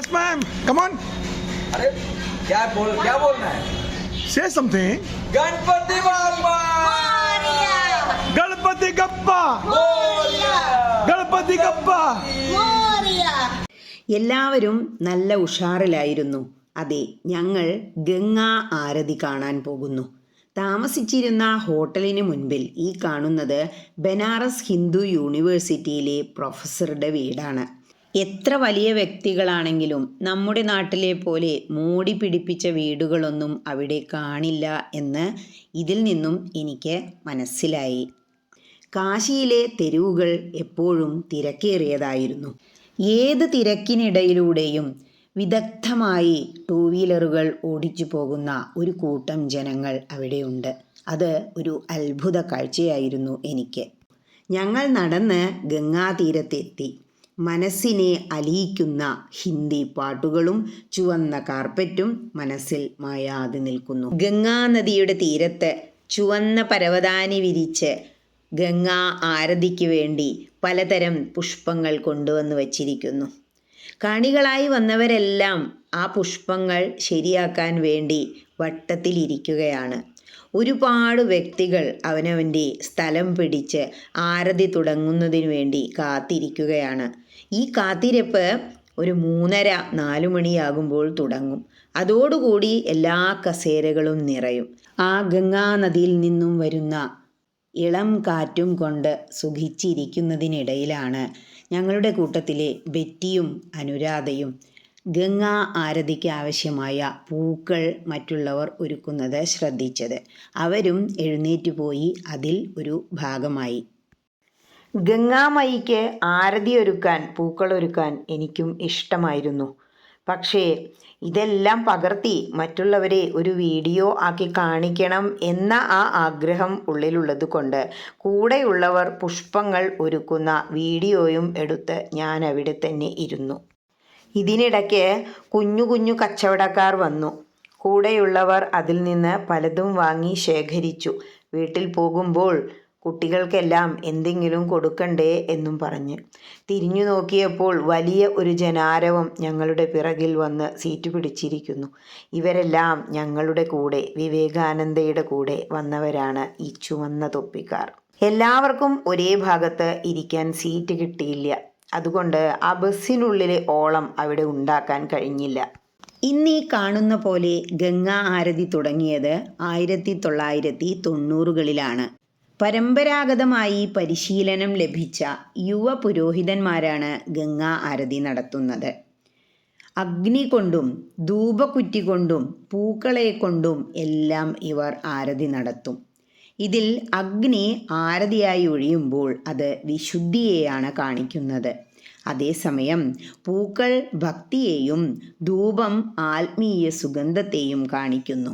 Yes, ma'am. Come on. अरे क्या बोल क्या बोलना है Say something. Ganpati Bappa Galpati Gappa. Morya! Galpati Gappa. എല്ലാവരും നല്ല ഉഷാറിലായിരുന്നു അതെ ഞങ്ങൾ ഗംഗാ ആരതി കാണാൻ പോകുന്നു താമസിച്ചിരുന്ന ഹോട്ടലിന് മുൻപിൽ ഈ കാണുന്നത് ബനാറസ് ഹിന്ദു യൂണിവേഴ്സിറ്റിയിലെ പ്രൊഫസറുടെ വീടാണ് എത്ര വലിയ വ്യക്തികളാണെങ്കിലും നമ്മുടെ നാട്ടിലെ പോലെ മൂടി പിടിപ്പിച്ച വീടുകളൊന്നും അവിടെ കാണില്ല എന്ന് ഇതിൽ നിന്നും എനിക്ക് മനസ്സിലായി. കാശിയിലെ തെരുവുകൾ എപ്പോഴും തിരക്കേറിയതായിരുന്നു. ഏത് തിരക്കിനിടയിലൂടെയും വിദഗ്ധമായി ടൂ വീലറുകൾ ഓടിച്ചു പോകുന്ന ഒരു കൂട്ടം ജനങ്ങൾ അവിടെയുണ്ട് അത് ഒരു അത്ഭുത കാഴ്ചയായിരുന്നു എനിക്ക്. ഞങ്ങൾ നടന്ന് ഗംഗാതീരത്തെത്തി. മനസ്സിനെ അലിയിക്കുന്ന ഹിന്ദി പാട്ടുകളും ചുവന്ന കാർപ്പറ്റും മനസ്സിൽ മായാതെ നിൽക്കുന്നു. ഗംഗാനദിയുടെ തീരത്ത് ചുവന്ന പരവതാനി വിരിച്ച് ഗംഗാ ആരതിക്ക് വേണ്ടി പലതരം പുഷ്പങ്ങൾ കൊണ്ടുവന്ന് വച്ചിരിക്കുന്നു. കാണികളായി വന്നവരെല്ലാം ആ പുഷ്പങ്ങൾ ശരിയാക്കാൻ വേണ്ടി വട്ടത്തിലിരിക്കുകയാണ്. ഒരുപാട് വ്യക്തികൾ അവനവന്റെ സ്ഥലം പിടിച്ച് ആരതി തുടങ്ങുന്നതിന് വേണ്ടി കാത്തിരിക്കുകയാണ്. ഈ കാത്തിരിപ്പ് ഒരു മൂന്നര നാലു മണിയാകുമ്പോൾ തുടങ്ങും. അതോടുകൂടി എല്ലാ കസേരകളും നിറയും. ആ ഗംഗാനദിയിൽ നിന്നും വരുന്ന ഇളം കാറ്റും കൊണ്ട് സുഖിച്ചിരിക്കുന്നതിനിടയിലാണ് ഞങ്ങളുടെ കൂട്ടത്തിലെ ബെറ്റിയും അനുരാധയും ഗംഗാ ആരതിക്ക് ആവശ്യമായ പൂക്കൾ മറ്റുള്ളവർ ഒരുക്കുന്നത് ശ്രദ്ധിച്ചത്. അവരും എഴുന്നേറ്റ് പോയി അതിൽ ഒരു ഭാഗമായി. ഗംഗാമയിക്ക് ആരതി ഒരുക്കാൻ പൂക്കളൊരുക്കാൻ എനിക്കും ഇഷ്ടമായിരുന്നു. പക്ഷേ ഇതെല്ലാം പകർത്തി മറ്റുള്ളവരെ ഒരു വീഡിയോ ആക്കി കാണിക്കണം എന്ന ആ ആഗ്രഹം ഉള്ളിലുള്ളത് കൊണ്ട് കൂടെയുള്ളവർ പുഷ്പങ്ങൾ ഒരുക്കുന്ന വീഡിയോയും എടുത്ത് ഞാൻ അവിടെ തന്നെ ഇരുന്നു. ഇതിനിടയ്ക്ക് കുഞ്ഞു കുഞ്ഞു കച്ചവടക്കാർ വന്നു. കൂടെയുള്ളവർ അതിൽ നിന്ന് പലതും വാങ്ങി ശേഖരിച്ചു. വീട്ടിൽ പോകുമ്പോൾ കുട്ടികൾക്കെല്ലാം എന്തെങ്കിലും കൊടുക്കണ്ടേ എന്നും പറഞ്ഞ്. തിരിഞ്ഞു നോക്കിയപ്പോൾ വലിയ ഒരു ജനാരവം ഞങ്ങളുടെ പിറകിൽ വന്ന് സീറ്റ് പിടിച്ചിരിക്കുന്നു. ഇവരെല്ലാം ഞങ്ങളുടെ കൂടെ വിവേകാനന്ദയുടെ കൂടെ വന്നവരാണ് ഈ ചുവന്ന തൊപ്പിക്കാർ. എല്ലാവർക്കും ഒരേ ഭാഗത്ത് ഇരിക്കാൻ സീറ്റ് കിട്ടിയില്ല. അതുകൊണ്ട് ആ ബസ്സിനുള്ളിലെ ഓളം അവിടെ ഉണ്ടാക്കാൻ കഴിഞ്ഞില്ല. ഇന്നീ കാണുന്ന പോലെ ഗംഗാ ആരതി തുടങ്ങിയത് ആയിരത്തി തൊള്ളായിരത്തി തൊണ്ണൂറുകളിലാണ്. പരമ്പരാഗതമായി പരിശീലനം ലഭിച്ച യുവ പുരോഹിതന്മാരാണ് ഗംഗാ ആരതി നടത്തുന്നത്. അഗ്നി കൊണ്ടും ധൂപക്കുറ്റി കൊണ്ടും പൂക്കളെ കൊണ്ടും എല്ലാം ഇവർ ആരതി നടത്തും. ഇതിൽ അഗ്നി ആരതിയായി ഒഴിയുമ്പോൾ അത് വിശുദ്ധിയെയാണ് കാണിക്കുന്നത്. അതേസമയം പൂക്കൾ ഭക്തിയെയും ധൂപം ആത്മീയ സുഗന്ധത്തെയും കാണിക്കുന്നു.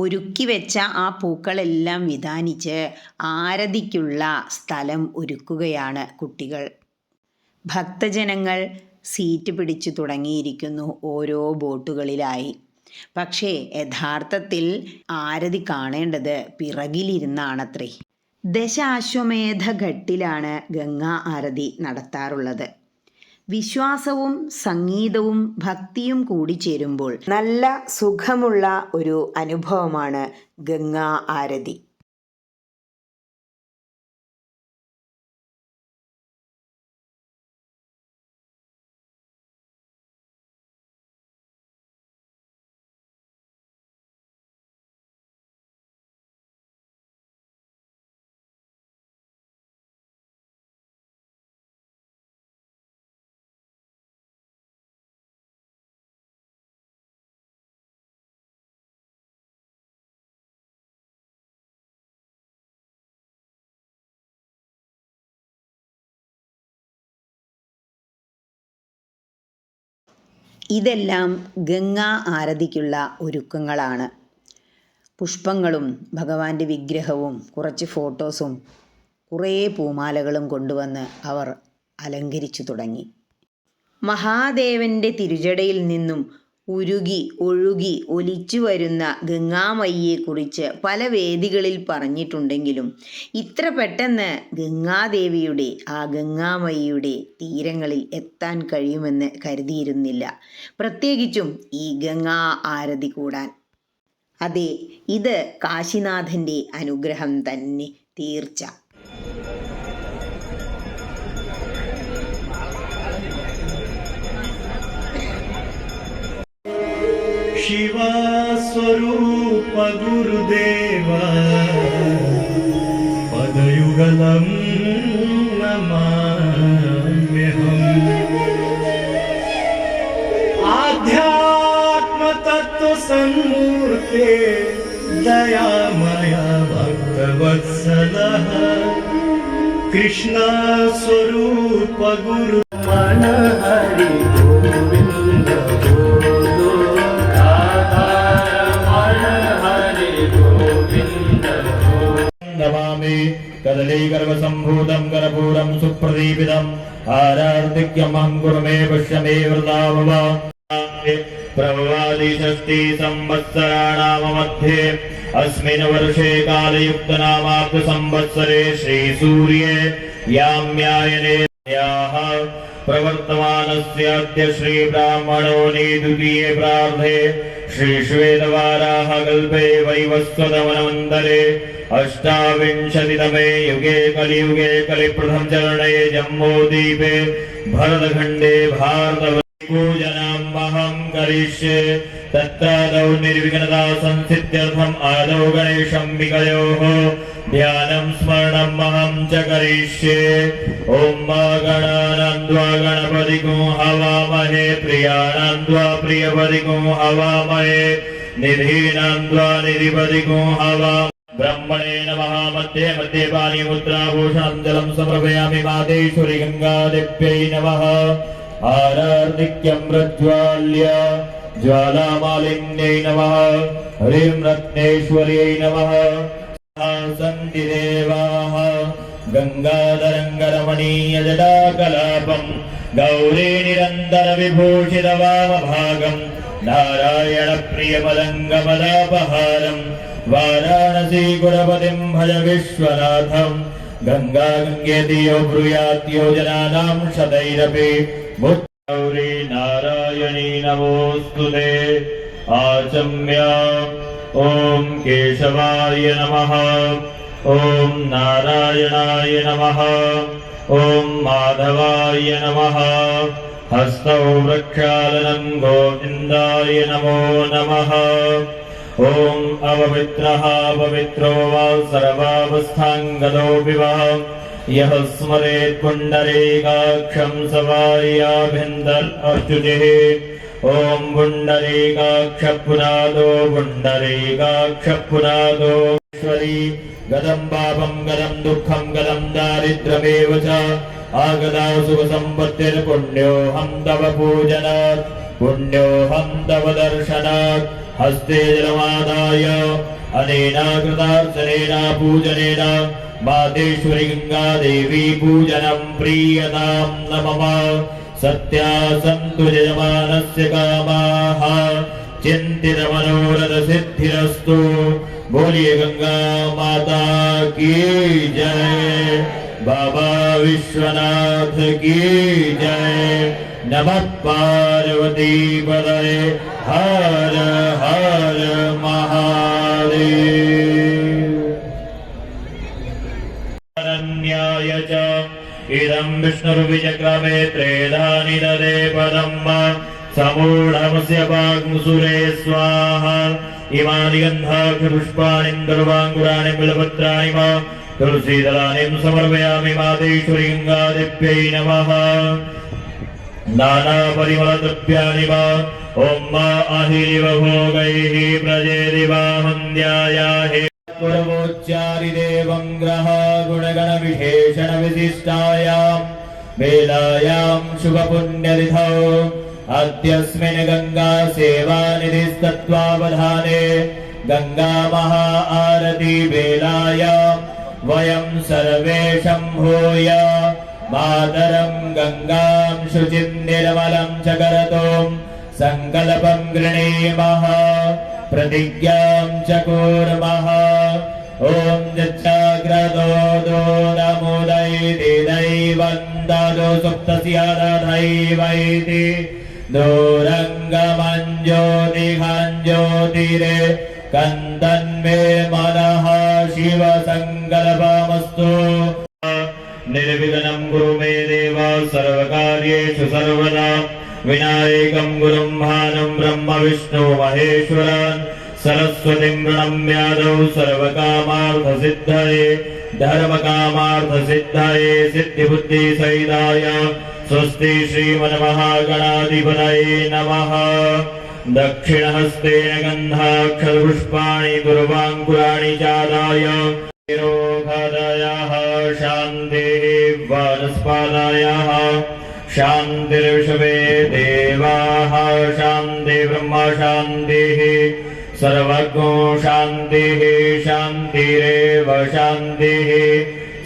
ഒരുക്കി വെച്ച ആ പൂക്കളെല്ലാം വിധാനിച്ച് ആരതിക്കുള്ള സ്ഥലം ഒരുക്കുകയാണ് കുട്ടികൾ. ഭക്തജനങ്ങൾ സീറ്റ് പിടിച്ചു തുടങ്ങിയിരിക്കുന്നു ഓരോ ബോട്ടുകളിലായി. പക്ഷേ യഥാർത്ഥത്തിൽ ആരതി കാണേണ്ടത് പിറകിലിരുന്നാണത്രേ. ദശാശ്വമേധ ഘട്ടിലാണ് ഗംഗാ ആരതി നടത്താറുള്ളത്. വിശ്വാസവും സംഗീതവും ഭക്തിയും കൂടി ചേരുമ്പോൾ നല്ല സുഖമുള്ള ഒരു അനുഭവമാണ് ഗംഗാ ആരതി. ഇതെല്ലാം ഗംഗാ ആരതിക്കുള്ള ഒരുക്കങ്ങളാണ്. പുഷ്പങ്ങളും ഭഗവാന്റെ വിഗ്രഹവും കുറച്ച് ഫോട്ടോസും കുറേ പൂമാലകളും കൊണ്ടുവന്ന് അവർ അലങ്കരിച്ചു തുടങ്ങി. മഹാദേവന്റെ തിരുജടയിൽ നിന്നും ഉരുകി ഒഴുകി ഒലിച്ചു വരുന്ന ഗംഗാമയ്യെക്കുറിച്ച് പല വേദികളിൽ പറഞ്ഞിട്ടുണ്ടെങ്കിലും ഇത്ര പെട്ടെന്ന് ഗംഗാദേവിയുടെ ആ ഗംഗാമയ്യയുടെ തീരങ്ങളിൽ എത്താൻ കഴിയുമെന്ന് കരുതിയിരുന്നില്ല. പ്രത്യേകിച്ചും ഈ ഗംഗാ ആരതി കൂടാൻ. അതെ ഇത് കാശിനാഥന്റെ അനുഗ്രഹം തന്നെ തീർച്ച. शिवा स्वरूप गुरुदेव पदयुगलं नमाम्यहम्। आध्यात्मतत्त्वसन्मूर्ते दयामया भक्तवत्सलः। कृष्णस्वरूप गुरु लीगर्वसम्भूतम् कर्पूरम् सुप्रदीपितम् आरार्दिक्यमहम् आराधिक्यमहम् कुर्मे पश्य मे वृता प्रभवादिषष्ठीसंवत्सराणामध्ये अस्मिन् वर्षे कालयुक्तनामात्रसंवत्सरे श्रीसूर्ये याम्यायनेयाः प्रवर्तमानस्याद्य श्रीब्राह्मणो नेद्वितीये प्रार्थे श्रीश्वेतवाराः कल्पे वैवस्वदवनमन्तरे अष्टाविंशतितमे युगे कलियुगे कलिप्रथम चरणे जम्बूद्वीपे भरतखण्डे भारत पूजनमहं करिष्ये। तत्रादौ निर्विघ्नता संसिद्ध्यर्थम् आदौ गणेशं विकयोः। ध्यानं स्मरणम् अहं च करिष्ये। ॐ मा गणानन्द्वा गणपतिको हवामहे प्रियानन्द्वा प्रियपतिको हवामहे। निधीनान्द्वा निधिपतिको हवा ब्रह्मणे नमः मध्ये मध्ये पाणिमुद्राभूषणं जलं समर्पयामि मातेश्वरि गङ्गादेव्यै नमः आरार्दिक्यं प्रज्वाल्य ज्वालामालिन्यै नमः ह्रीं रत्नेश्वर्यै नमः सन्ति देवाः गङ्गाधरङ्गरमणीयजटाकलापम् गौरी निरन्तरविभूषितवामभागम् नारायणप्रियपदङ्गमदापहारम् वाराणसी भज विश्वनाथम् गङ्गा गङ्गेतियो ब्रूयात्यो जनानां शतैरपि। गौरी नारायणी नमोऽस्तु ते। आचम्य। ॐ केशवाय नमः। ॐ नारायणाय नमः। ॐ माधवाय नमः। हस्तौ वृक्षालनं गोविन्दाय नमो नमः ॐ अपवित्रः पवित्रो वा सर्वावस्थाङ्गतोऽपि वा यः स्मरेत् पुण्डरीकाक्षं सवार्याभ्यन्तर्जुतिः ॐ पुण्डरीकाक्षपुनादो पुण्डरीकाक्षपुनादो ईश्वरी गदं पापं गदं दुःखं गदं दारिद्र्यमेव च आगदा सुखसम्पत्तिर्पुण्योऽहं तव पूजनात् पुण्योऽहं तव दर्शनात् हस्ते जलमादाय अनेन कृतार्चनेन पूजनेन। मातेश्वरि गङ्गादेवी पूजनं प्रीयतां न मम सत्या सन्तु यजमानस्य कामाः। चिन्तितमनोरथसिद्धिरस्तु। बोलिए गंगा माता की जय। बाबा विश्वनाथ की जय। नमः पार्वती पदये। हर हर महादेव अनन्याय च इदं विष्णुर्विचक्रमे त्रेधानि ददे पदं समूढमस्य वाग्मुसुरे स्वाहा इमानि गन्धाक्षपुष्पाणि दुर्वाङ्कुराणि बिलपत्राणि वा तुलसीदलानिं समर्पयामि मातेश्वरी गङ्गादेव्यै नमः नानापरिमलद्रव्याणि वा ॐ मा अहिरिव भोगैः प्रजेदिवाहन्द्यायाहे पुरवोच्चारिदेवं ग्रह गुणगणविशेषणविशिष्टायां वेलायां शुभपुण्यतिथौ अद्यस्मिन् गङ्गा सेवानिधिस्तत्त्वावधाने गङ्गा महा आरती वेलायां वयं सर्वे शम्भूय मातरं गङ्गां शुचिं निर्मलं च करतों सङ्कल्पं गृणीमः प्रतिज्ञां च कुर्मः ॐ यच्चाग्रदो दो नमुदैति दैवं ददो सुप्तस्य दधैवैति दूरङ्गमञ्ज्योतिहाञ्ज्योतिरे कन्दन्मे मनः शिवसङ्कल्पमस्तु निर्विघ्नं गुरु मे देव सर्वकार्येषु सर्वदा विनायकं गुरुं भानं ब्रह्म विष्णु महेश्वरान् सरस्वतीं प्रणम्यादौ सर्वकामार्थसिद्धये धर्मकामार्थसिद्धये सिद्धिबुद्धिसहिताय स्वस्ति श्रीमन्महागणाधिपतये नमः। दक्षिणहस्तेन गन्धाक्षरपुष्पाणि दुर्वाङ्कुराणि चादाय। शान्तिः वनस्पतयः शान्तिर्विश्वे देवाः शान्ति ब्रह्म शान्तिः सर्वज्ञो शान्तिः शान्तिरेव शान्तिः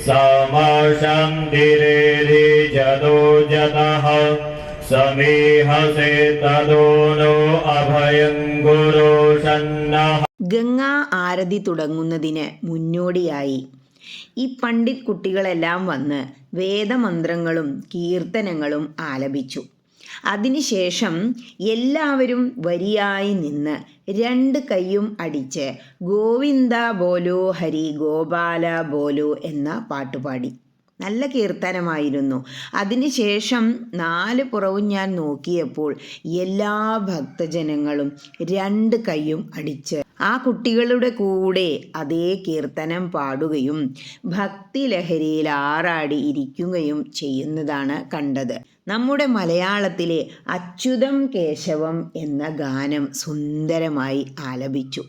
सामा शान्तिरेधि जदो जतः समीहसे तदो नो अभयं गुरो षण्णः ഗംഗാ ആരതി തുടങ്ങുന്നതിന് മുന്നോടിയായി ഈ പണ്ഡിറ്റ് കുട്ടികളെല്ലാം വന്ന് വേദമന്ത്രങ്ങളും കീർത്തനങ്ങളും ആലപിച്ചു. അതിനുശേഷം എല്ലാവരും വരിയായി നിന്ന് രണ്ട് കൈയും അടിച്ച് ഗോവിന്ദ ബോലോ ഹരി ഗോപാല ബോലോ എന്ന പാട്ടുപാടി നല്ല കീർത്തനമായിരുന്നു. അതിനുശേഷം നാല് പുറവും ഞാൻ നോക്കിയപ്പോൾ എല്ലാ ഭക്തജനങ്ങളും രണ്ട് കൈയും അടിച്ച് ആ കുട്ടികളുടെ കൂടെ അതേ കീർത്തനം പാടുകയും ഭക്തി ലഹരിയിൽ ആറാടി ഇരിക്കുകയും ചെയ്യുന്നതാണ് കണ്ടത്. നമ്മുടെ മലയാളത്തിലെ അച്യുതം കേശവം എന്ന ഗാനം സുന്ദരമായി ആലപിച്ചു.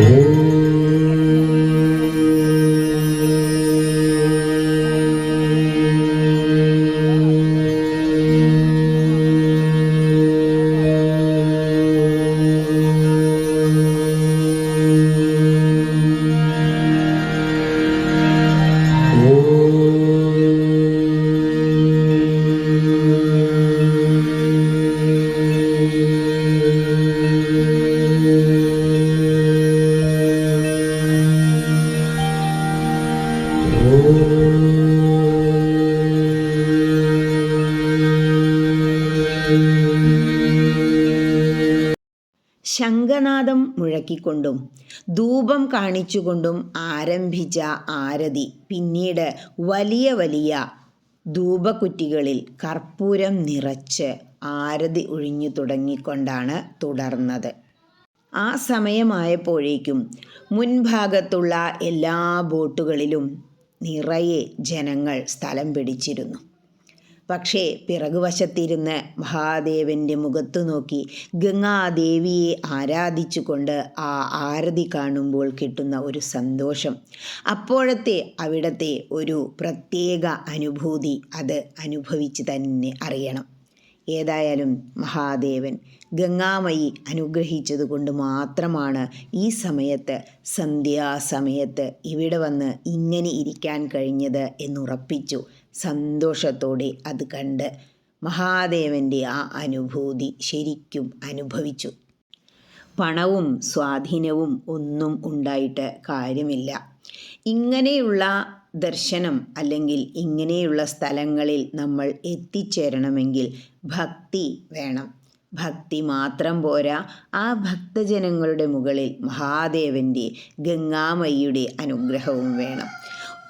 Ooh. ശംഖനാദം മുഴക്കിക്കൊണ്ടും ധൂപം കാണിച്ചുകൊണ്ടും ആരംഭിച്ച ആരതി. പിന്നീട് വലിയ വലിയ ധൂപക്കുറ്റികളിൽ കർപ്പൂരം നിറച്ച് ആരതി ഒഴിഞ്ഞു തുടങ്ങിക്കൊണ്ടാണ് തുടർന്നത്. ആ സമയമായപ്പോഴേക്കും മുൻഭാഗത്തുള്ള എല്ലാ ബോട്ടുകളിലും നിറയെ ജനങ്ങൾ സ്ഥലം പിടിച്ചിരുന്നു. പക്ഷേ പിറകുവശത്തിരുന്ന് മഹാദേവന്റെ മുഖത്തു നോക്കി ഗംഗാദേവിയെ ആരാധിച്ചുകൊണ്ട് ആ ആരതി കാണുമ്പോൾ കിട്ടുന്ന ഒരു സന്തോഷം. അപ്പോഴത്തെ അവിടത്തെ ഒരു പ്രത്യേക അനുഭൂതി അത് അനുഭവിച്ച് തന്നെ അറിയണം. ഏതായാലും മഹാദേവൻ ഗംഗാമയി അനുഗ്രഹിച്ചതുകൊണ്ട് മാത്രമാണ് ഈ സമയത്ത് സന്ധ്യാസമയത്ത് ഇവിടെ വന്ന് ഇങ്ങനെ ഇരിക്കാൻ കഴിഞ്ഞത് എന്നുറപ്പിച്ചു. സന്തോഷത്തോടെ അത് കണ്ട് മഹാദേവന്റെ ആ അനുഭൂതി ശരിക്കും അനുഭവിച്ചു. പണവും സ്വാധീനവും ഒന്നും ഉണ്ടായിട്ട് കാര്യമില്ല. ഇങ്ങനെയുള്ള ദർശനം അല്ലെങ്കിൽ ഇങ്ങനെയുള്ള സ്ഥലങ്ങളിൽ നമ്മൾ എത്തിച്ചേരണമെങ്കിൽ ഭക്തി വേണം. ഭക്തി മാത്രം പോരാ ആ ഭക്തജനങ്ങളുടെ മുകളിൽ മഹാദേവന്റെ ഗംഗാമയ്യുടെ അനുഗ്രഹവും വേണം.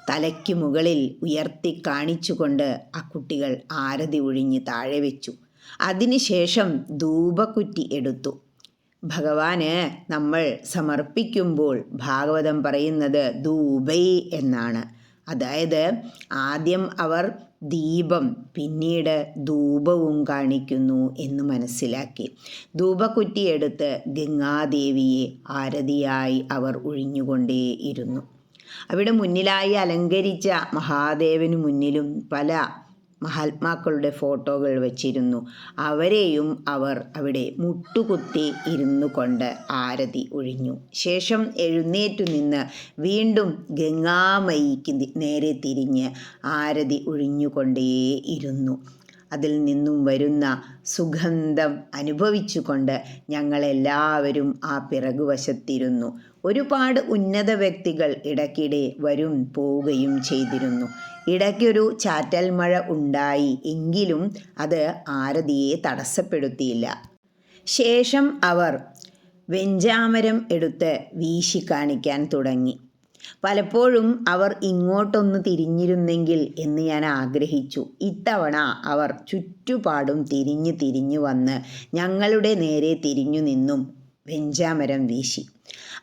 തലയ്ക്ക് മുകളിൽ ഉയർത്തി കാണിച്ചുകൊണ്ട് ആ കുട്ടികൾ ആരതി ഒഴിഞ്ഞ് താഴെ വെച്ചു. അതിനുശേഷം ധൂപക്കുറ്റി എടുത്തു. ഭഗവാന് നമ്മൾ സമർപ്പിക്കുമ്പോൾ ഭാഗവതം പറയുന്നത് ധൂപൈ എന്നാണ്. അതായത് ആദ്യം അവർ ദീപം പിന്നീട് ധൂപവും കാണിക്കുന്നു എന്ന് മനസ്സിലാക്കി. ധൂപക്കുറ്റിയെടുത്ത് ഗംഗാദേവിയെ ആരതിയായി അവർ ഒഴിഞ്ഞുകൊണ്ടേയിരുന്നു. അവിടെ മുന്നിലായി അലങ്കരിച്ച മഹാദേവന് മുന്നിലും പല മഹാത്മാക്കളുടെ ഫോട്ടോകൾ വച്ചിരുന്നു. അവരെയും അവർ അവിടെ മുട്ടുകുത്തി ഇരുന്നു കൊണ്ട് ആരതി ഒഴിഞ്ഞു. ശേഷം എഴുന്നേറ്റു നിന്ന് വീണ്ടും ഗംഗാമയിക്ക് നേരെ തിരിഞ്ഞ് ആരതി ഒഴിഞ്ഞുകൊണ്ടേയിരുന്നു അതിൽ നിന്നും വരുന്ന സുഗന്ധം അനുഭവിച്ചുകൊണ്ട് ഞങ്ങളെല്ലാവരും ആ പിറകുവശത്തിരുന്നു. ഒരുപാട് ഉന്നത വ്യക്തികൾ ഇടയ്ക്കിടെ വരും പോവുകയും ചെയ്തിരുന്നു. ഇടയ്ക്കൊരു ചാറ്റൽ മഴ ഉണ്ടായി എങ്കിലും അത് ആരതിയെ തടസ്സപ്പെടുത്തിയില്ല. ശേഷം അവർ വെഞ്ചാമരം എടുത്ത് വീശി കാണിക്കാൻ തുടങ്ങി. പലപ്പോഴും അവർ ഇങ്ങോട്ടൊന്ന് തിരിഞ്ഞിരുന്നെങ്കിൽ എന്ന് ഞാൻ ആഗ്രഹിച്ചു. ഇത്തവണ അവർ ചുറ്റുപാടും തിരിഞ്ഞു തിരിഞ്ഞു വന്ന് ഞങ്ങളുടെ നേരെ തിരിഞ്ഞു നിന്നും വെഞ്ചാമരം വീശി.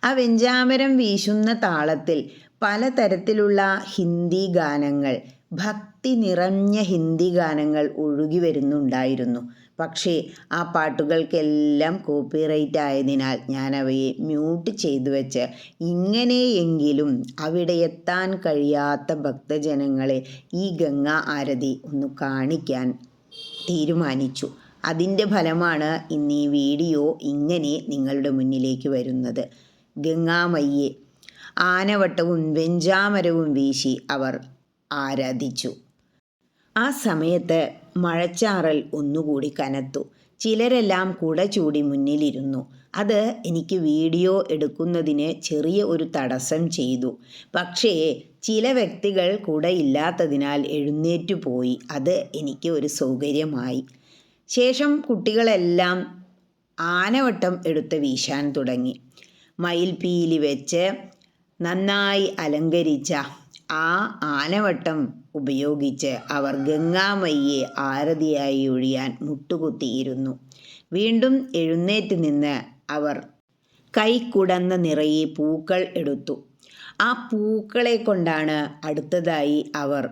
ആ വെഞ്ചാമരം വീശുന്ന താളത്തിൽ പലതരത്തിലുള്ള ഹിന്ദി ഗാനങ്ങൾ ഭക്തി നിറഞ്ഞ ഹിന്ദി ഗാനങ്ങൾ ഒഴുകി വരുന്നുണ്ടായിരുന്നു. പക്ഷേ ആ പാട്ടുകൾക്കെല്ലാം കോപ്പിറൈറ്റ് ആയതിനാൽ ഞാൻ അവയെ മ്യൂട്ട് ചെയ്തു വെച്ച് ഇങ്ങനെയെങ്കിലും അവിടെ എത്താൻ കഴിയാത്ത ഭക്തജനങ്ങളെ ഈ ഗംഗാ ആരതി ഒന്ന് കാണിക്കാൻ തീരുമാനിച്ചു. അതിന്റെ ഫലമാണ് ഇന്ന് ഈ വീഡിയോ ഇങ്ങനെ നിങ്ങളുടെ മുന്നിലേക്ക് വരുന്നത്. ഗംഗാമയ്യെ ആനവട്ടവും വെഞ്ചാമരവും വീശി അവർ ആരാധിച്ചു. ആ സമയത്ത് മഴച്ചാറൽ ഒന്നുകൂടി കനത്തു. ചിലരെല്ലാം കുട ചൂടി മുന്നിലിരുന്നു. അത് എനിക്ക് വീഡിയോ എടുക്കുന്നതിന് ചെറിയ ഒരു തടസ്സം ചെയ്തു. പക്ഷേ ചില വ്യക്തികൾ കുടയില്ലാത്തതിനാൽ എഴുന്നേറ്റു പോയി. അത് എനിക്ക് ഒരു സൗകര്യമായി. ശേഷം കുട്ടികളെല്ലാം ആനവട്ടം എടുത്ത് വീശാൻ തുടങ്ങി. മയിൽപീലി വെച്ച് നന്നായി അലങ്കരിച്ച ആ ആനവട്ടം ഉപയോഗിച്ച് അവർ ഗംഗാമയ്യെ ആരതിയായി ഒഴിയാൻ മുട്ടുകുത്തിയിരുന്നു. വീണ്ടും എഴുന്നേറ്റ് നിന്ന് അവർ കൈക്കുടന്ന നിറയെ പൂക്കൾ എടുത്തു. ആ പൂക്കളെ കൊണ്ടാണ് അടുത്തതായി അവർ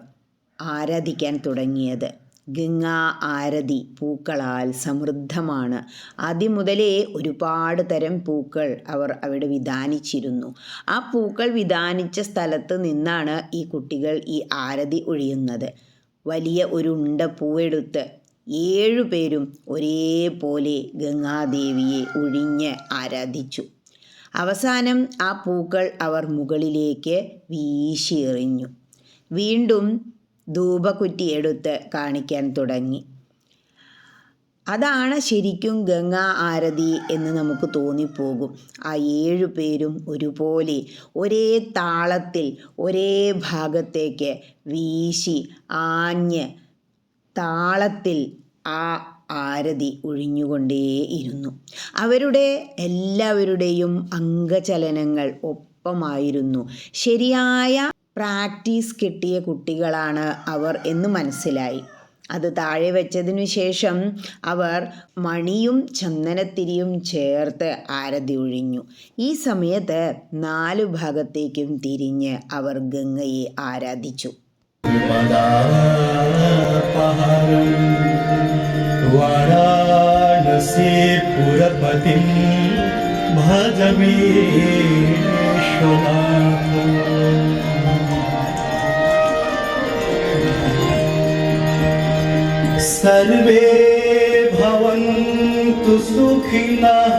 ആരാധിക്കാൻ തുടങ്ങിയത്. ഗംഗാ ആരതി പൂക്കളാൽ സമൃദ്ധമാണ്. ആദ്യം മുതലേ ഒരുപാട് തരം പൂക്കൾ അവർ അവിടെ വിധാനിച്ചിരുന്നു. ആ പൂക്കൾ വിധാനിച്ച സ്ഥലത്ത് നിന്നാണ് ഈ കുട്ടികൾ ഈ ആരതി ഒഴിയുന്നത്. വലിയ ഒരു ഉണ്ട പൂവെടുത്ത് ഏഴുപേരും ഒരേപോലെ ഗംഗാദേവിയെ ഒഴിഞ്ഞ് ആരാധിച്ചു. അവസാനം ആ പൂക്കൾ അവർ മുകളിലേക്ക് വീശിയെറിഞ്ഞു. വീണ്ടും ധൂപക്കുറ്റി എടുത്ത് കാണിക്കാൻ തുടങ്ങി. അതാണ് ശരിക്കും ഗംഗാ ആരതി എന്ന് നമുക്ക് തോന്നിപ്പോകും. ആ ഏഴു പേരും ഒരുപോലെ ഒരേ താളത്തിൽ ഒരേ ഭാഗത്തേക്ക് വീശി ആഞ്ഞ് താളത്തിൽ ആ ആരതി ഒഴിഞ്ഞുകൊണ്ടേയിരുന്നു. അവരുടെ എല്ലാവരുടെയും അംഗചലനങ്ങൾ ഒപ്പമായിരുന്നു. ശരിയായ പ്രാക്ടീസ് കിട്ടിയ കുട്ടികളാണ് അവർ എന്ന് മനസ്സിലായി. അത് താഴെ വെച്ചതിനു ശേഷം അവർ മണിയും ചന്ദനത്തിരിയും ചേർത്ത് ആരതി ഒഴിഞ്ഞു. ഈ സമയത്ത് നാലു ഭാഗത്തേക്കും തിരിഞ്ഞ് അവർ ഗംഗയെ ആരാധിച്ചു. ഭജമീശ്വര सर्वे भवन्तु सुखिनः।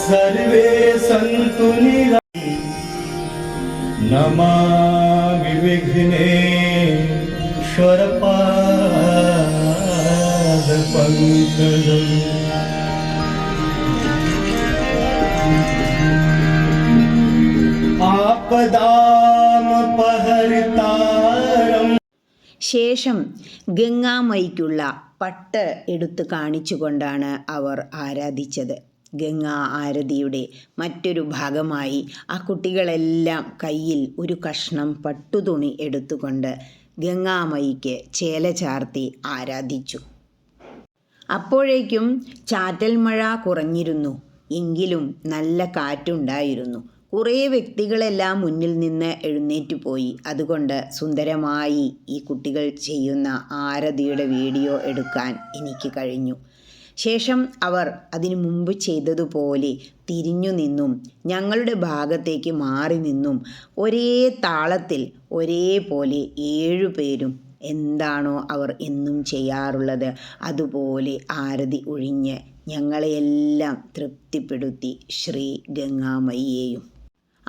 सर्वे सन्तु निरा नमामि विघ्नेश्वरपादपङ्कजम्। ശേഷം ഗംഗാമയ്ക്കുള്ള പട്ട് എടുത്തു കാണിച്ചുകൊണ്ടാണ് അവർ ആരാധിച്ചത്. ഗംഗാ ആരതിയുടെ മറ്റൊരു ഭാഗമായി ആ കുട്ടികളെല്ലാം കയ്യിൽ ഒരു കഷ്ണം പട്ടുതുണി എടുത്തുകൊണ്ട് ഗംഗാമയ്ക്ക് ചേല ചാർത്തി ആരാധിച്ചു. അപ്പോഴേക്കും ചാറ്റൽമഴ കുറഞ്ഞിരുന്നു. എങ്കിലും നല്ല കാറ്റുണ്ടായിരുന്നു. കുറേ വ്യക്തികളെല്ലാം മുന്നിൽ നിന്ന് എഴുന്നേറ്റ് പോയി. അതുകൊണ്ട് സുന്ദരമായി ഈ കുട്ടികൾ ചെയ്യുന്ന ആരതിയുടെ വീഡിയോ എടുക്കാൻ എനിക്ക് കഴിഞ്ഞു. ശേഷം അവർ അതിനു മുമ്പ് ചെയ്തതുപോലെ തിരിഞ്ഞു നിന്നും ഞങ്ങളുടെ ഭാഗത്തേക്ക് മാറി നിന്നും ഒരേ താളത്തിൽ ഒരേപോലെ ഏഴുപേരും എന്താണോ അവർ എന്നും ചെയ്യാറുള്ളത് അതുപോലെ ആരതി ഒഴിഞ്ഞ് ഞങ്ങളെയെല്ലാം തൃപ്തിപ്പെടുത്തി ശ്രീ ഗംഗാമയ്യേയും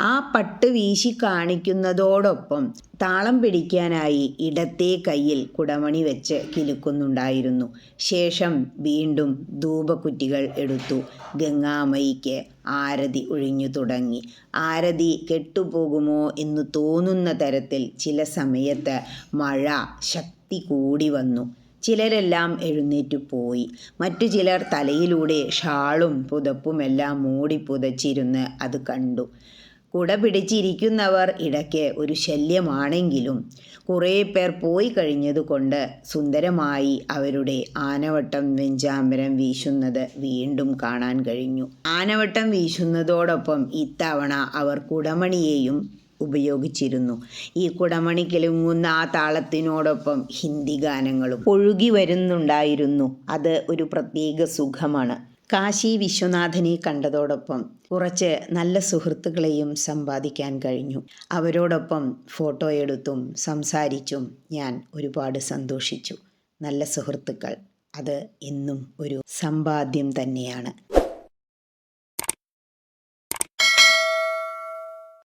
ആ പട്ട് വീശി കാണിക്കുന്നതോടൊപ്പം താളം പിടിക്കാനായി ഇടത്തെ കയ്യിൽ കുടമണി വെച്ച് കിലുക്കുന്നുണ്ടായിരുന്നു. ശേഷം വീണ്ടും ധൂപക്കുറ്റികൾ എടുത്തു. ഗംഗാമയ്ക്ക് ആരതി ഒഴിഞ്ഞു തുടങ്ങി. ആരതി കെട്ടുപോകുമോ എന്ന് തോന്നുന്ന തരത്തിൽ ചില സമയത്ത് മഴ ശക്തി കൂടി വന്നു. ചിലരെല്ലാം എഴുന്നേറ്റു പോയി. മറ്റു ചിലർ തലയിലൂടെ ഷാളും പുതപ്പുമെല്ലാം മൂടി പുതച്ചിരുന്ന് അത് കണ്ടു. കുട പിടിച്ചിരിക്കുന്നവർ ഇടയ്ക്ക് ഒരു ശല്യമാണെങ്കിലും കുറേ പേർ പോയി കഴിഞ്ഞതുകൊണ്ട് സുന്ദരമായി അവരുടെ ആനവട്ടം വെഞ്ചാമ്പരം വീശുന്നത് വീണ്ടും കാണാൻ കഴിഞ്ഞു. ആനവട്ടം വീശുന്നതോടൊപ്പം ഇത്തവണ അവർ കുടമണിയെയും ഉപയോഗിച്ചിരുന്നു. ഈ കുടമണി കിളുങ്ങുന്ന ആ താളത്തിനോടൊപ്പം ഹിന്ദി ഗാനങ്ങളും ഒഴുകി വരുന്നുണ്ടായിരുന്നു. അത് ഒരു പ്രത്യേക സുഖമാണ്. കാശി വിശ്വനാഥനെ കണ്ടതോടൊപ്പം കുറച്ച് നല്ല സുഹൃത്തുക്കളെയും സമ്പാദിക്കാൻ കഴിഞ്ഞു. അവരോടൊപ്പം ഫോട്ടോ എടുത്തും സംസാരിച്ചും ഞാൻ ഒരുപാട് സന്തോഷിച്ചു. നല്ല സുഹൃത്തുക്കൾ. അത് എന്നും ഒരു സമ്പാദ്യം തന്നെയാണ്.